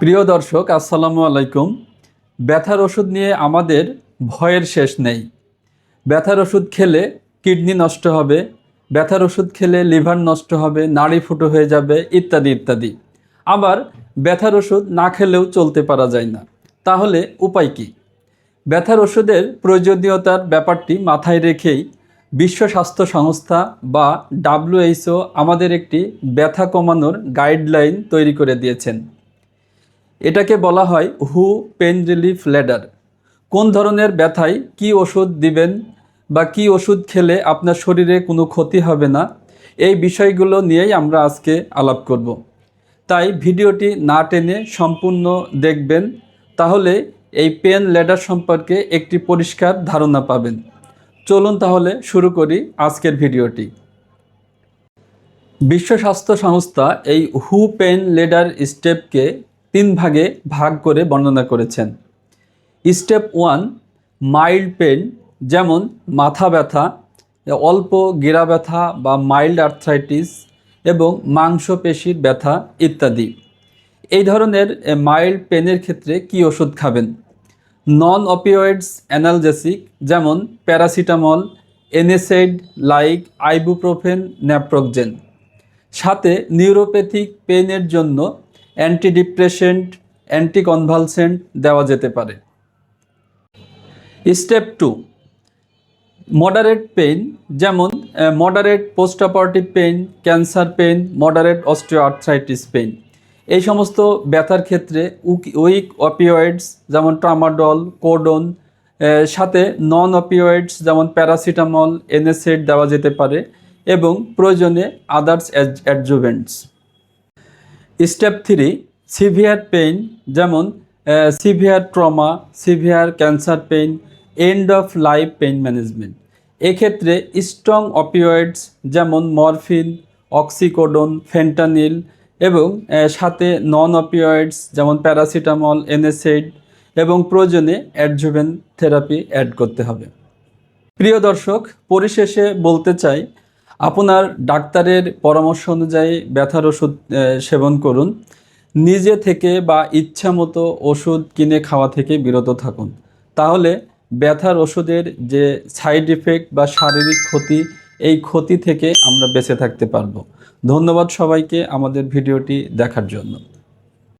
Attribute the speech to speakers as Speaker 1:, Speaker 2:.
Speaker 1: প্রিয় দর্শক, আসসালামু আলাইকুম। ব্যথার ওষুধ নিয়ে আমাদের ভয়ের শেষ নেই। ব্যথার ওষুধ খেলে কিডনি নষ্ট হবে, ব্যথার ওষুধ খেলে লিভার নষ্ট হবে, নাড়ি ফুটো হয়ে যাবে, ইত্যাদি ইত্যাদি। আবার ব্যথার ওষুধ না খেলেও চলতে পারা যায় না। তাহলে উপায় কী? ব্যথার ওষুধের প্রয়োজনীয়তার ব্যাপারটি মাথায় রেখেই বিশ্ব স্বাস্থ্য সংস্থা বা ডাব্লিউএইচও আমাদের একটি ব্যথা কমানোর গাইডলাইন তৈরি করে দিয়েছেন। এটাকে বলা হয় হু পেন রিলিফ লেডার কোন ধরনের ব্যথায় কি ওষুধ দিবেন বা কি ওষুধ খেলে আপনার শরীরে কোনো ক্ষতি হবে না, এই বিষয়গুলো নিয়েই আমরা আজকে আলাপ করব। তাই ভিডিওটি না টেনে সম্পূর্ণ দেখবেন, তাহলে এই পেন লেডার সম্পর্কে একটি পরিষ্কার ধারণা পাবেন। চলুন তাহলে শুরু করি আজকের ভিডিওটি। বিশ্ব স্বাস্থ্য সংস্থা এই হু পেন লেডার স্টেপকে তিন ভাগে ভাগ করে বর্ণনা করেছেন। স্টেপ ওয়ান, মাইল্ড পেন যেমন মাথা ব্যথা, অল্প গেরা ব্যথা বা মাইল্ড আর্থ্রাইটিস এবং মাংসপেশির ব্যথা ইত্যাদি। এই ধরনের মাইল্ড পেনের ক্ষেত্রে কি ওষুধ খাবেন? নন অপিওয়েডস, অ্যানালজেসিক, যেমন paracetamol NSAID like ibuprofen naproxen সাথে নিউরোপ্যাথিক পেনের জন্য অ্যান্টিডিপ্রেশেন্ট অ্যান্টিকনভালসেন্ট দেওয়া যেতে পারে। স্টেপ টু মডারেট পেইন যেমন moderate post operative pain cancer pain moderate osteoarthritis pain এই সমস্ত ব্যথার ক্ষেত্রে উইক অপিওয়েডস যেমন ট্রামাডল কোডন সাথে নন অপিওয়েডস যেমন প্যারাসিটামল এনএসেড দেওয়া যেতে পারে এবং প্রয়োজনে others adjuvants step three, severe pain, যেমন severe trauma, severe cancer pain, end of life pain management. এক্ষেত্রে স্ট্রং অপিওয়েডস, যেমন মরফিন, অক্সিকোডন, ফেন্টানিল এবং সাথে নন অপিওয়েডস, যেমন প্যারাসিটামল এনএসেড এবং প্রয়োজনে অ্যাডজুভেন থেরাপি অ্যাড করতে হবে। প্রিয় দর্শক, পরিশেষে বলতে চাই আপনার ডাক্তারের পরামর্শ অনুযায়ী ব্যথার ওষুধ সেবন করুন। নিজে থেকে বা ইচ্ছা মতো ওষুধ কিনে খাওয়া থেকে বিরত থাকুন। তাহলে ব্যথার ওষুধের যে সাইড ইফেক্ট বা শারীরিক ক্ষতি, এই ক্ষতি থেকে আমরা বেঁচে থাকতে পারব। ধন্যবাদ সবাইকে আমাদের ভিডিওটি দেখার জন্য।